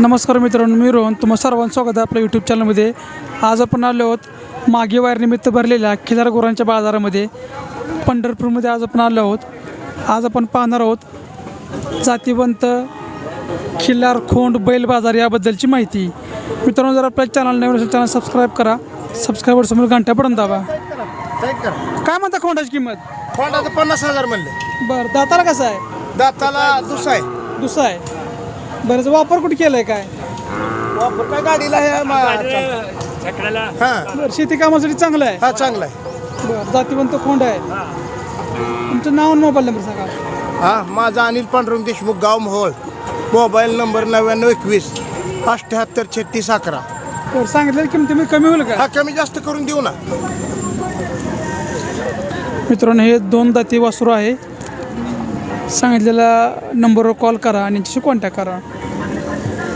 नमस्कार मित्रांनो मी रोहन. तुम्हा सर्वांचं स्वागत आहे आपल्या यूट्यूब चॅनलमध्ये आज आपण आलो आहोत मागे वायरनिमित्त भरलेल्या खिलार गुरांच्या बाजारामध्ये. पंढरपूरमध्ये आज आपण आलो आहोत. आज आपण पाहणार आहोत जातीवंत खिल्लार खोंड बैल बाजार याबद्दलची माहिती. मित्रांनो जर आपल्या चॅनल नवीन असेल चॅनल सबस्क्राईब करा. सबस्क्राईबर समोर घंटा पडून दाबा. काय म्हणता खोंडाची किंमत? खोंडाचं पन्नास हजार म्हणले. बरं दाताला कसं आहे? दाताला दुसरा आहे. दुसरा आहे. बरं वापर कुठे केला आहे काय? वापर काय गाडीला मा- हा. बरं शेती कामासाठी चांगलं आहे? हा चांगला आहे. बरं जातीवंत खोंड आहे. तुमचं नाव आणि मोबाईल नंबर सांगा. हा माझा अनिल पांडुरंग देशमुख गाव मोहोळ. मोबाईल नंबर नव्याण्णव एकवीस अठ्ठ्याहत्तर छत्तीस अकरा. बरं सांगितलेल्या किमती कमी होईल का? हा कमी जास्त करून देऊ ना. मित्रांनो हे दोन दाती वासरू आहे. सांगितलेल्या नंबरवर कॉल करा आणि यांच्याशी कॉन्टॅक्ट करा.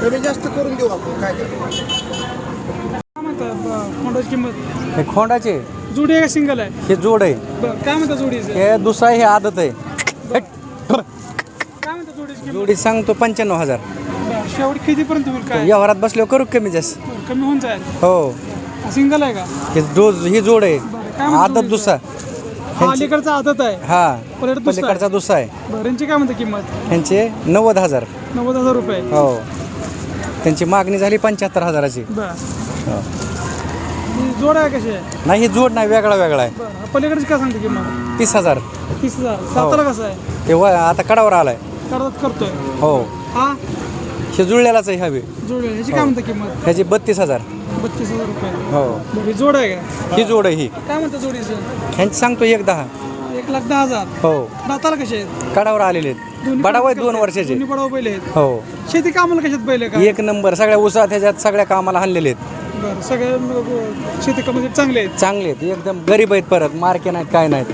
कमी जास्त करून देऊ आपण काय करायचं. काय म्हणता ब- खोंडाची किंमत? हे खोंडाचे? जोडी आहे का सिंगल आहे? हे जोड आहे. बरं काय म्हणता जोडीचं? हे दुसरा हे आदत आहे. काय म्हणता जोडीची किंमत? जोडी सांगतो पंच्याण्णव हजार. बरं शेवट कितीपर्यंत होईल काय? व्यवहारात बसल्यावर करू कमी जास्त? बरं, कमी होऊन जाईल. हो. सिंगल आहे का? हे डोज ही जोड आहे. काय म्हणतो आदत जोडीचं? दुसरा. हा अलीकडचा आदत आहे. हा पलीकडे दुसरा आहे. पलीकडचा दुसरा आहे. बरं यांची काय म्हणता किंमत? ह्यांचे नव्वद हजार. नव्वद हजार रुपये. हो. त्यांची मागणी झाली पंच्याहत्तर हजाराची. बरं. हो. ही जोड आहे कशी आहे? नाही ही जोड नाही वेगळा वेगळा आहे. बरं हा पलीकडची काय सांगते किंमत? तीस हजार. तीस हजार. दाताला कसं आहे? ते व आता कडावर आलाय. करत करतोय. हो. हा? हे जुळलेलाच आहे हवी आहे ह्याची काय म्हणता किंमत? ह्याची बत्तीस हजार. बत्तीस हजार रुपये. हो. ही जोड आहे का? ही जोड आहे ही. काय म्हणता जोडीचं? ह्यांची सांगतो एक दहा. एक लाख दहा हजार. हो. दाताला कसे आहेत? कडावर आलेले आहेत. बडाव आहे दोन वर्षाचे. दोन्ही बडाव बैल आहेत. हो. शेती कामाला कशात आहे का? एक नंबर. सगळ्या उसात ह्याच्यात सगळ्या कामाला हल्लेले आहेत. बरं सगळे शेती कामासाठी चांगले आहेत. चांगले आहेत. एकदम गरीब आहेत परत. मार्के नाहीत काय नाहीत.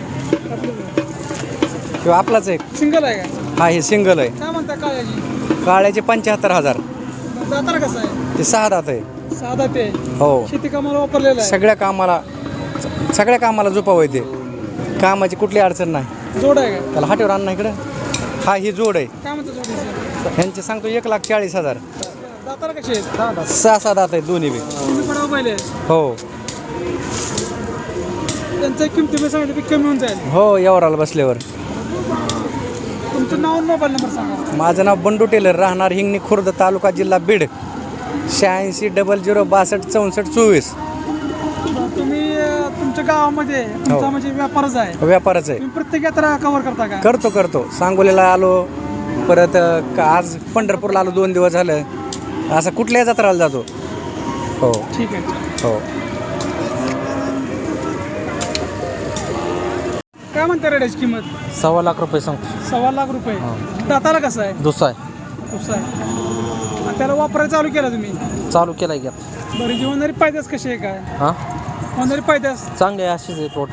किंवा आपलाच एक. सिंगल आहे का? हा हे सिंगल आहे. काय म्हणता काळ्याची? काळ्याचे पंच्याहत्तर हजार. दाताला कसं आहे? ते सहा दात आहे. साधा ते. हो. शेती कामाला वापरलेला आहे. सगळ्या कामाला सगळ्या कामाला झोपावं ते. कामाची कुठली अडचण नाही. जोड आहे का? त्याला हाटेवर आण ना इकडं. हा ही जोड आहे. काय म्हणता जोडीचं ह्यांचे सांगतो एक लाख चाळीस हजार. दाताला कसे आहेत? सहा सहा दात आहेत दोन्ही बी. हो. त्यांच्या किमती मी सांगितलं की कमी होऊन जाईल. हो यावर बसल्यावर. तुमचं नाव आणि मोबाईल नंबर सांगा. माझं नाव बंडू टेलर. राहणार हिंगणी खुर्द तालुका जिल्हा बीड. शहाऐंशी डबल झिरो बासष्ट चौसष्ट चोवीस. तुम्ही अं, तुमच्या गावामध्ये तुमचा हो. म्हणजे व्यापारच आहे. व्यापारच आहे. तुम्ही प्रत्येक यात्रा कव्हर करता का? करतो करतो. सांगोलीला आलो परत अ, का- आज पंढरपूरला आलो दोन दिवस झालं. असं कुठल्याही जत्राला जातो. हो. ठीक आहे. हो. काय म्हणते रेड्याची किंमत? सव्वा लाख रुपये सांगतो. सव्वा लाख रुपये. दाताला कसं आहे? दुसरा आहे. कसं आहे. आणि त्याला वापरायला चालू केला तुम्ही? चालू केला की बरं जीवनारी पायदास कशी आहे काय? हां? होणारी पायदास चांगले आहे अशीच आहे पोट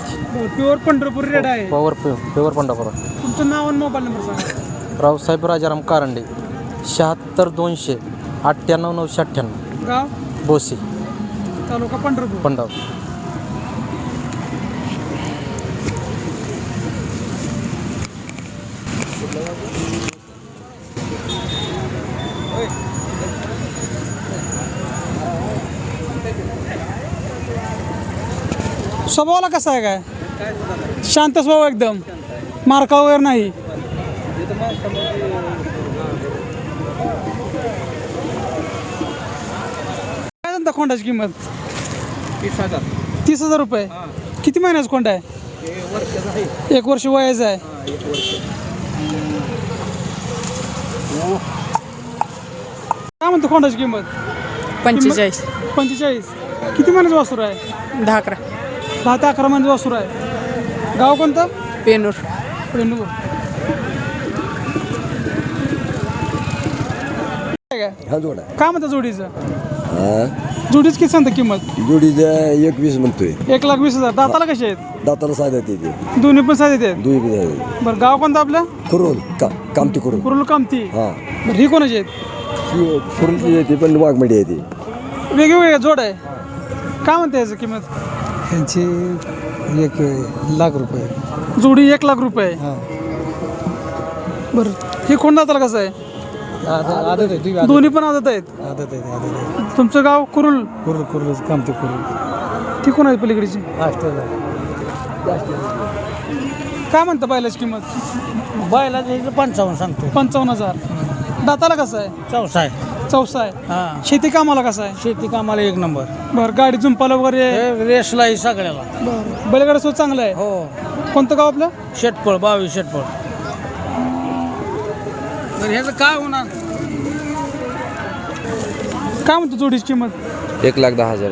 प्युअर पंढरपूर रेड आहे. पॉवर पेवर पंढरपूर. तुमचं नाव आणि मोबाईल नंबर सांगा. रावसाहेब राजाराम कारंडे शहात्तर दोनशे अठ्ठ्याण्णव नऊशे अठ्ठ्याण्णव. गाव? बोसी. तालुका पंढरपूर. पंढर स्वभावाला कसा आहे काय? शांत स्वभाव एकदम. मार्का वगैरे नाही. काय म्हणता खोंडाची किंमत? तीस हजार. तीस हजार रुपये. किती महिन्याचा खोंड आहे? एक वर्ष वयाचं आहे. काय म्हणतो खोंडाची किंमत? पंचेचाळीस. पंचेचाळीस. किती महिन्याचं वासूर आहे? दहा अकरा. दहा ते अकरा महिन्याचं वासूर आहे. गाव कोणतं? पेनूर. रेणू हा जोड. आहे काय म्हणता जोडीचं? हा? जोडीच किती सांगता किंमत? जोडीचा एकवीस म्हणतोय. एक लाख वीस हजार. दाताला कसे आहेत? दाताला साध्या येते दोन्ही पण साधे आहेत? दुई बी आहे बरं गाव कोणतं आपलं? करून का कामती करून कुरुल कामती हा. बरं ही कोणाची आहेत? कुरुलची येते पण वाघमडी येते वेगवेगळे जोड आहे. काय म्हणते याचं किंमत? यांची एक लाख रुपये. जोडी एक लाख रुपये. बरं. हे कोण दाताला कसं आहे? आदत आदत आहे दोन्ही पण आदत आहेत? आदत आहे आदत आहे. तुमचं गाव कुरुल? कुर्ल कुर्ल काम ते कुर्ल. ती कोण आहे पलीकडची? काय म्हणता बैलाची किंमत? बायला पंचावन्न सांगतो पंचावन्न हजार. दाताला कसं आहे? चौसा आहे. चौसा आहे. हां. शेती कामाला कसं आहे? शेती कामाला एक नंबर. बरं गाडी जुंपाला वगैरे? हे रेसला आहे सगळ्याला. बरं. बैलगाडा सुद्धा चांगलं आहे? हो. कोणतं गाव आपलं? शेटपळ बावीस शेटपळ. तर ह्याचं काय होणार? काय म्हणतो जोडीची किंमत? एक लाख दहा हजार.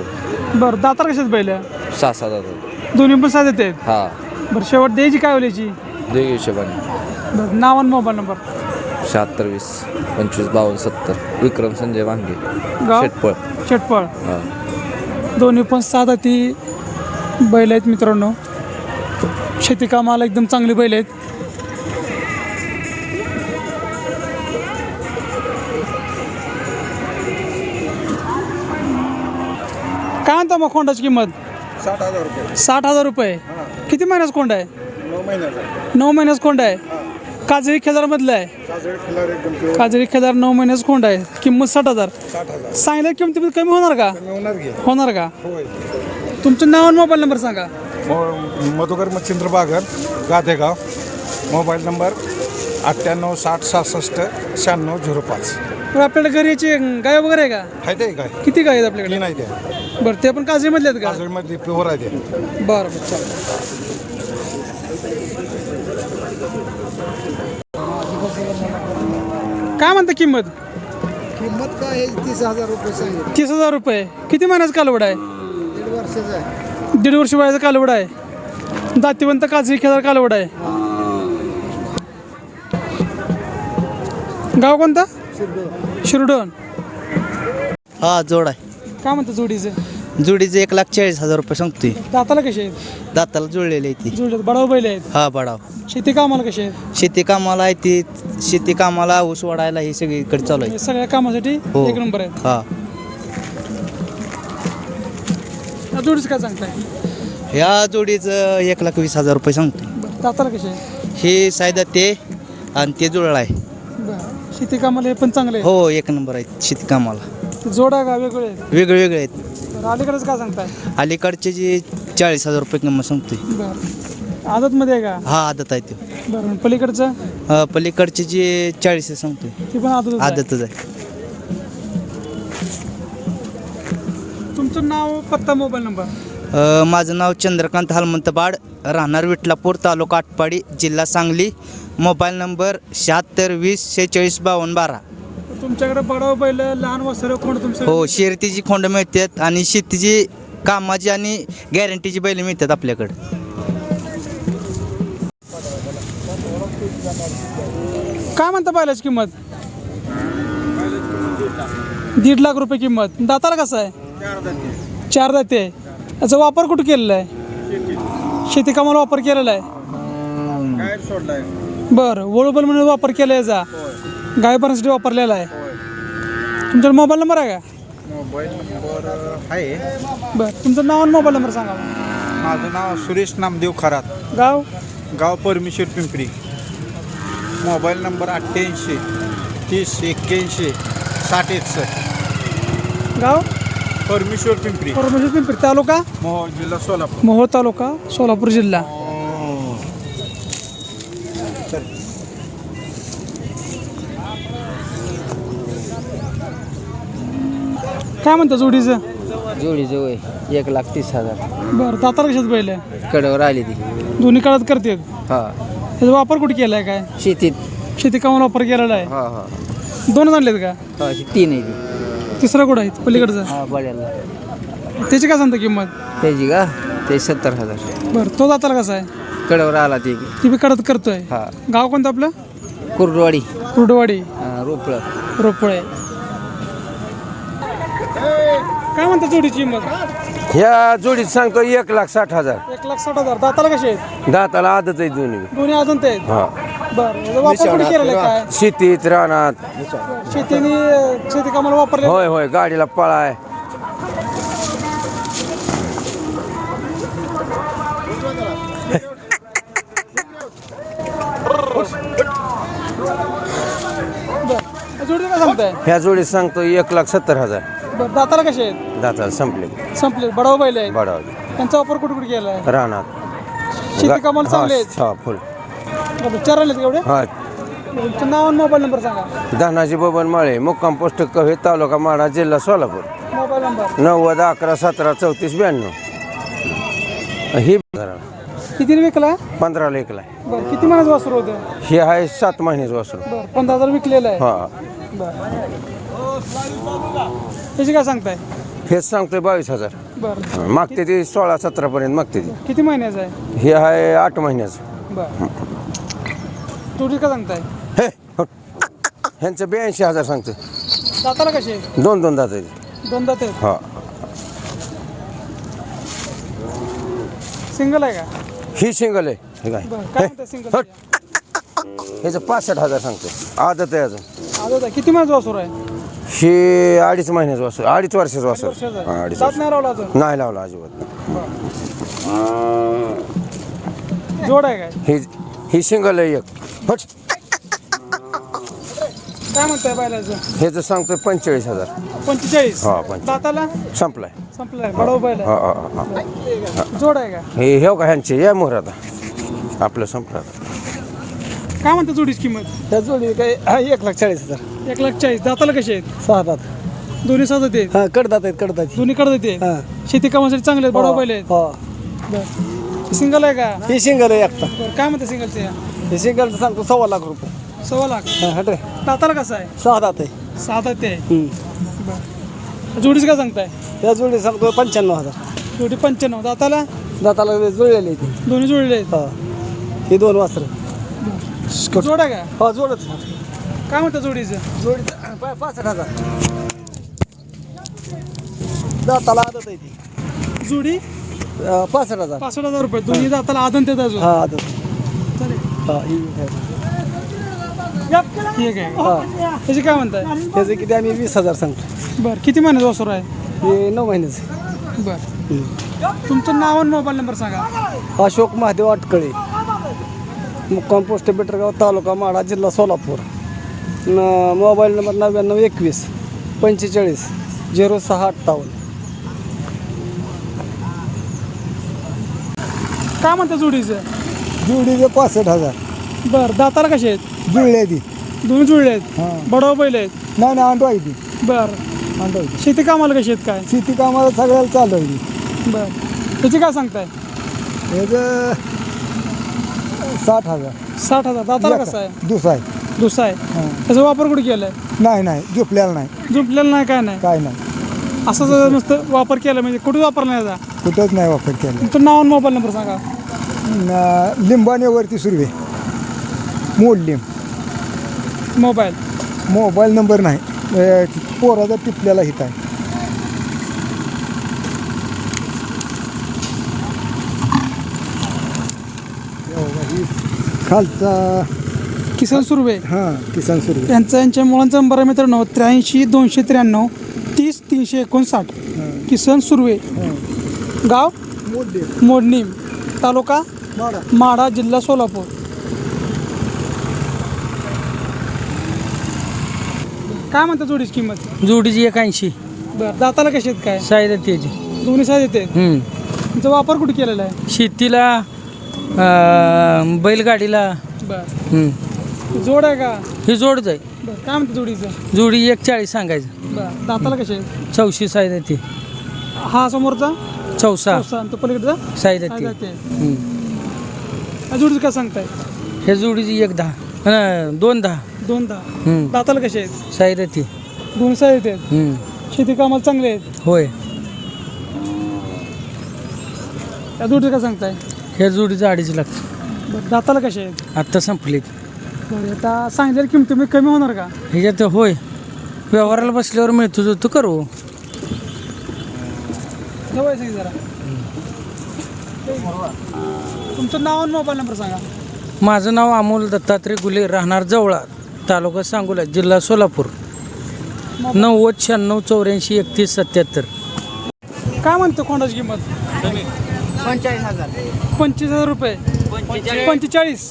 बरं दातार कशाच बैल आहे? सहा सात हजार. दोन्ही पण साधे आहेत? हा. बरं शेवट द्यायची काय होल्याची दे हिशोबाने. बरं नाव आणि मोबाईल नंबर. शहात्तर वीस पंचवीस बावन्न सत्तर. विक्रम संजय वांगे. गाव? शेटपळ. शेटपळ. हा. दोन्ही पण साधा ती बैल आहेत मित्रांनो. शेती कामाला एकदम चांगली बैल आहेत. काय म्हणता मग कोंडाची किंमत? साठ हजार रुपये. साठ हजार रुपये. किती महिन्याचा कोंड आहे? नऊ महिन्याचा. नऊ महिन्याचा कोंड आहे. काजळी खेदारमधलं आहे. काजळ एकदम खेदार नऊ महिन्याचा कोंड आहे. किंमत साठ हजार. साठ हजार. किमतीमध्ये कमी होणार का? होणार घे होणार का? होय. तुमचं नाव आणि मोबाईल नंबर सांगा. मो- मधुकर मच्छिंद्र बागर गादेगाव. मोबाईल नंबर अठ्ठ्याण्णव साठ सहासष्ट शहाण्णव झिरो पाच. बरं आपल्याला घरी याची गाय वगैरे आहे का? आहे ते काय किती गाय आहेत आपल्याकडे? क्लीन आहे ते. बरं ते पण काजळीमधले आहेत का? काजळमध्ये प्युअर आहे ते. बरं बरं चालेल. काय म्हणता किंमत? किंमत काय आहे? तीस हजार रुपये सांगितलं. तीस हजार रुपये. किती महिन्याचा कालवड आहे? दीड वर्षाचं आहे. दीड वर्ष वयाचा कालवड आहे. दातीवंत काजळी खेदार कालवड आहे. गाव कोणता? शिरडोन. हा जोड आहे. काय म्हणतं जोडीचं? जोडीचे एक लाख चाळीस हजार रुपये सांगतोय. दाताला कसे आहेत? दाताला जुळलेली आहे ती. जोडले बडाव बैल आहेत. हा बडाव. शेती कामाला कसे आहेत? शेती कामाला आहे ती. शेती कामाला ऊस वाढायला हे सगळीकडे चालू आहे सगळ्या कामासाठी हो. एक नंबर आहेत. हा. या जोडीचं काय सांगताय? ह्या जोडीचं एक लाख वीस हजार रुपये सांगतोय. बरं दाताला कसे आहे हे सायदा ते आणि ते जुळलं आहे. बरं शेती कामाला हे पण चांगले आहे हो एक नंबर आहे शेती कामाला. जोडा का वेगळे आहेत? वेगळे वेगळे आहेत. अलीकडेच काय सांगताय? अलीकडचे जे चाळीस हजार रुपये किंमत सांगतोय. बरं. आदतमध्ये आहे का? हा आदत आहे ते बरं आणि पलीकडचं? अं, पलीकडचे जे चाळीस आहे सांगतोय. ती पण आदत आदतच आहे. तुमचं नाव पत्ता मोबाईल नंबर? अ, माझं नाव चंद्रकांत हलमंत बाड राहणार विठलापूर तालुका आटपाडी जिल्हा सांगली. मोबाईल नंबर शहात्तर वीस शेहेचाळीस बावन्न बारा. तुमच्याकडे बडाव बैल लहान वसर कोण तुमचं? हो शर्यतीची खोंड मिळतात आणि शेतीची कामाची आणि गॅरंटीची बैल मिळतात आपल्याकडे. काय म्हणता बैलाची किंमत? दीड लाख रुपये किंमत. दाताला कसं आहे? चार दाते. याचा वापर कुठं केलेला आहे? शेती कामाला वापर केलेला आहे? बरं वळूबल म्हणून वापर केला याचा. गाय भरण्यासाठी वापरलेला आहे. तुमचा मोबाईल नंबर आहे का? मोबाईल नंबर आहे. बरं तुमचं नाव आणि मोबाईल नंबर सांगा माझं नाव सुरेश नामदेव खरात. गाव? गाव परमेश्वर पिंपरी. मोबाईल नंबर अठ्ठ्याऐंशी तीस एक्क्याऐंशी साठ एकसष्ट. गाव? परमेश्वर पिंपरी. परमेश्वर पिंपरी. तालुका? मोहोळ जिल्हा सोलापूर. मोहोळ तालुका सोलापूर जिल्हा. काय म्हणता जोडीचं? जोडीचं वय एक लाख तीस हजार. बरं दाताला कशात आहे? कडेवर आली ती. दोन्ही काळात करते हा. त्याचा वापर कुठे केला आहे काय? शेतीत. शेती कामाला वापर केलेला आहे? हा हा. दोनच आणलेत का? हा तीन आहे ती. तिसरा कुठं आहे? पलीकडचा? हा बड्याला त्याची काय सांगता किंमत? त्याची का? ते सत्तर हजार. बरं तो दाताला कसा आहे? कडेवर आला ती. ती बी कडत करतोय? हा. गाव कोणतं आपलं? कुर्डवाडी. कुर्डवाडी. हा, रोपळं. रोपळे म्हणता जोडीची किंमत? ह्या जोडीत सांगतो एक लाख साठ हजार. एक लाख साठ हजार. दाताला कसे आहेत? दाताला आदत आहे दोन्ही. दोन्ही अजून ते आहेत? हा. बरं याचा वापर कुठे केलेला आहे? काय शेतीत रानात. शेतीने शेती कामाला वापरले होय होय गाडीला पळाय जोडी काय सांगताय? ह्या जोडीत सांगतो एक लाख सत्तर हजार. बरं दाताला कसे आहेत? दाताला संपले. संपले बडाव बैल आहेत. बडावले त्यांचा वापर कुठे कुठे केला आहे रानात. शेती कामाला चांगले आहेत? हा फुल. बरं, चार एवढे? हा. तुमचं नाव आणि मोबाईल नंबर सांगा. धनाजी बबन माळे मुक्काम पोस्ट कव्हे तालुका माडा जिल्हा सोलापूर. Mobile number. नव्वद अकरा सतरा चौतीस ब्याण्णव. ही किती विकला? पंधराला एकला बरं किती महिन्याचं वासरू होतं? हे आहे सात महिन्याचं वासरू. बरं पंधरा हजार विकलेलं आहे. हा. बरं. त्याची काय सांगताय? हेच सांगतोय बावीस हजार. बरं. मागते ती सोळा सतरा पर्यंत मागते ती. किती महिन्याचं आहे? हे आहे आठ महिन्याचं. बरं. काय सांगताय? हे हो. ह्यांचं ब्याऐंशी हजार सांगतोय दाताला कसे दोन दोन दात दोन दात आहेत? हा. सिंगल आहे का? ही सिंगल आहे. हे काय? बरं काय म्हणताय सिंगल हट. ह्याचं पासष्ट हजार सांगतोय आदत आहे अजून. किती महिन्याचं वासरू आहे? हे अडीच महिन्याचं वासर अडीच वर्षाचं वासर. हा, आहे. अडीच दात वर्ष. नाही रावला अजून? नाही लावला अजिबात. जोड आहे काय? ही ही सिंगल आहे एक. हट. काय म्हणताय बैलाचं? ह्याचं सांगतोय पंचेचाळीस हजार. पंचेचाळीस? हा, पंचेचाळीस. दाताला? संपलाय. संपलाय. बडव बैल हा आहे हा हा. जोड आहे का? हे हे का ह्यांचे? या मोहर आता. आपलं संपलं आता. काय म्हणता जोडीची किंमत? त्या जोडी काय हा एक लाख चाळीस हजार. एक लाख चाळीस. दाताला कसे आहेत? सहा दात. दोन्ही सात आहेत? हा कडदात आहेत कडदात. दोन्ही कडे येते हा. शेती कामासाठी चांगले आहेत बडव बैल आहेत? हो. बरं. सिंगल आहे का? ही सिंगल आहे एकटा. बरं काय म्हणते सिंगलचे हे सिंगलचं सांगतो सव्वा लाख रुपये. सव्वा लाख. हा हट रे. दाताला कसं आहे? सहा दात आहे. सात आहे? ते हम्म. जोडीचं काय सांगताय? त्या जोडी सांगतो पंच्याण्णव हजार. जोडी पंच्याण्णव. दाताला? दाताला जुळलेली आहे ती. दोन्ही जोडले आहेत? हा. ही दोन वासरं. जोड आहे का? हो जोडच काय म्हणता जोडीचं? जोडी पासष्ट हजार. दाताला आदत आहे ती. जोडी? अं, पासष्ट हजार. पासष्ट हजार रुपये. दोन्ही दाताला आदन देत अजून. हा आदत. चालेल. हा ही आहे. ठीक आहे हा. त्याची काय म्हणताय? त्याचं किती आम्ही वीस हजार सांगतो. बरं किती महिन्याचं वासर आहे? हे नऊ महिन्याचं. बरं. तुमचं नाव आणि मोबाईल नंबर सांगा. अशोक महादेव अटकळे. मुक्काम पोस्ट बेटरगाव तालुका माडा जिल्हा सोलापूर. न मोबाईल नंबर नव्याण्णव एकवीस पंचेचाळीस झिरो सहा अठ्ठावन्न. काय म्हणता जोडीचं? जुडीचे पासष्ट हजार. बरं दाताला कसे आहेत? जुळले ती दोन्ही जुळले आहेत? बडवा बैल आहेत? नाही नाही अंडो आहे ती बरं. अंडो आहे शेती कामाला कशी आहेत काय? शेती कामाला सगळ्याला चालू आहे ती बरं. त्याची काय सांगताय? याचं साठ हजार. साठ हजार. दाताला कसं आहे? दुसरा आहे. दुसरा आहे. त्याचा वापर कुठे केलाय? नाही नाही. झोपलेला नाही. झुंपलेला नाही काय नाही? काय नाही. असं जर नुसतं वापर केला म्हणजे कुठे वापर नाही याचा कुठंच नाही वापर केला. तुमचं नाव आणि मोबाईल नंबर सांगा. न- लिंबाण्यावरती सुरवे. मोड लिंब. मोबाईल. मोबाईल नंबर नाही. अ, पोराचा टिपल्याला हित आहे. खालचा किसन सुर्वे. हां किसान सुरवे. यांचा यांच्या मुलांचा नंबर आहे मित्रांनो त्र्याऐंशी दोनशे त्र्याण्णव तीस तीनशे एकोणसाठ. किसन सुर्वे. गाव? मोड मोडणी. तालुका? माढा जिल्हा सोलापूर. काय म्हणता जोडीची किंमत? जोडीची एक ऐंशी बरं दाताला कशी आहेत काय? साईड त्याची दोन्ही साईज येते? तुमचा वापर कुठे केलेला आहे? शेतीला अं, बैलगाडीला. बरं. हम्म. जोड आहे का? ही जोडच आहे. बरं काय म्हणते जोडीचं? जोडी एक चाळीस सांगायचं. बरं दाताला कशी आहे? चौशी साईड ती. हा समोरचा? चौसा. चौसा आणि तो पलीकडचा? साईज ती. येते हम्म. या जोडीचं काय सांगताय? ह्या जोडीची एक दहा अं, दोन दहा. दोन दहा. हम्म. दाताला कसे आहेत? साईड ती. दोन साईज हम्म. शेती कामाला चांगले आहेत. होय. त्या जोडीचं काय सांगताय? ह्या जोडीचं अडीच लाख. बरं दाताला कसे आहेत? आत्ता संपलीत. बरं आता सांगितलेल्या किमती मी कमी होणार का? ह्याच्यात होय. व्यवहाराला बसल्यावर मिळतो जो तो करू. जवळ जरा. तुमचं नाव आणि मोबाईल नंबर सांगा. माझं नाव अमोल दत्तात्रय गुले राहणार जवळा तालुका सांगोला जिल्हा सोलापूर. नव्वद शहाण्णव चौऱ्याऐंशी एकतीस सत्याहत्तर. काय म्हणतो कोंडाची किंमत? पंचेचाळीस हजार. पंचवीस हजार रुपये. पंचेचाळीस.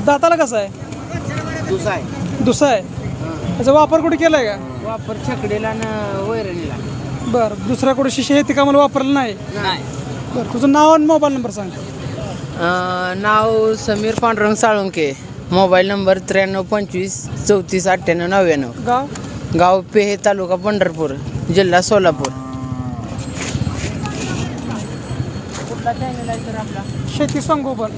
दाताला कसं आहे? दुसरा आहे दुसरा आहे त्याचा वापर कुठे केला आहे का? वापर छकडीला न वैरणीला. बरं दुसरा कुठे शिष्य येते का मला वापरलं नाही? नाही. बरं तुझं नाव आणि मोबाईल नंबर सांग. नाव समीर पांडुरंग साळुंके. मोबाईल नंबर त्र्याण्णव पंचवीस चौतीस अठ्ठ्याण्णव नव्याण्णव. गाव? गाव पेहे तालुका पंढरपूर जिल्हा सोलापूर. कुठला चॅनल आहे तर आपला शेती संगोपन